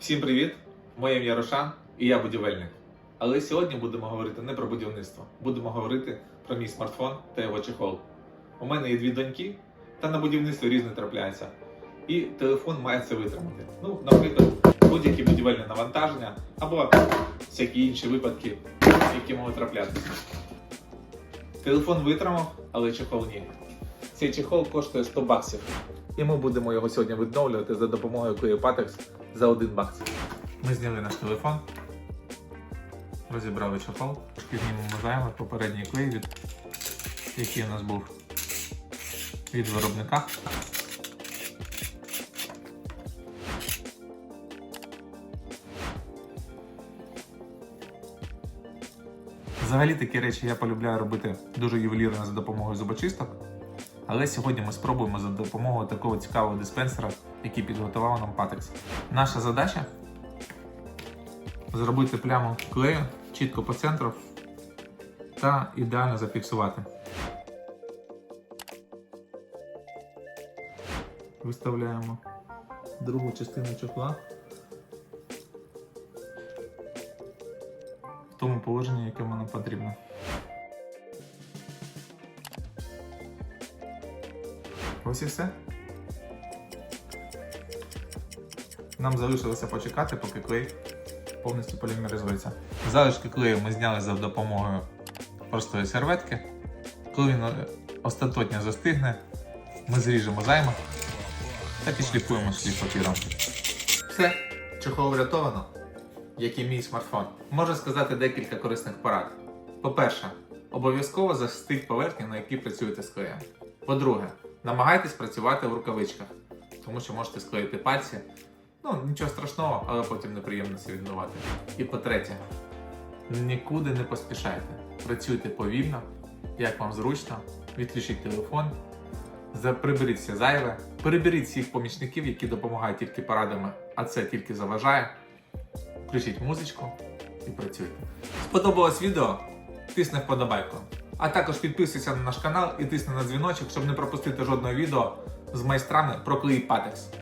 Всім привіт! Моє ім'я Рошан і я будівельник. Але сьогодні будемо говорити не про будівництво, будемо говорити про мій смартфон та його чехол. У мене є дві доньки, та на будівництві різне трапляється. І телефон має це витримати. Ну, наприклад, будь-які будівельні навантаження або всякі інші випадки, які можуть траплятися. Телефон витримав, але чехол ні. Цей чехол коштує 100 баксів. І ми будемо його сьогодні відновлювати за допомогою Patex за 1 бакс. Ми зняли наш телефон, розібрали чохол, знімемо зайве попередній клей, від, який у нас був від виробника. Взагалі такі речі я полюбляю робити дуже ювелірно за допомогою зубочисток. Але сьогодні ми спробуємо за допомогою такого цікавого диспенсера, який підготував нам Patex. Наша задача зробити пляму клею чітко по центру та ідеально зафіксувати. Виставляємо другу частину чохла в тому положенні, яке нам потрібно. Ось і все. Нам залишилося почекати, поки клей повністю полімеризується. Залишки клею ми зняли за допомогою простої серветки. Коли він е, остаточно застигне, ми зріжемо займа та підшліфуємо шліф папіром. Все, чохол врятовано, як і мій смартфон. Можу сказати декілька корисних порад. По-перше, обов'язково захистіть поверхню, на якій працюєте з клеєм. По-друге, намагайтесь працювати в рукавичках, тому що можете склеїти пальці. Ну, нічого страшного, але потім неприємно це відбувати. І по-третє, нікуди не поспішайте. Працюйте повільно, як вам зручно, відключіть телефон, за- приберіть все зайве, переберіть всіх помічників, які допомагають тільки порадами, а це тільки заважає. Включіть музичку і працюйте. Сподобалось відео? Тисни вподобайку. А також підписуйся на наш канал і тисни на дзвіночок, щоб не пропустити жодного відео з майстрами про клей Patex.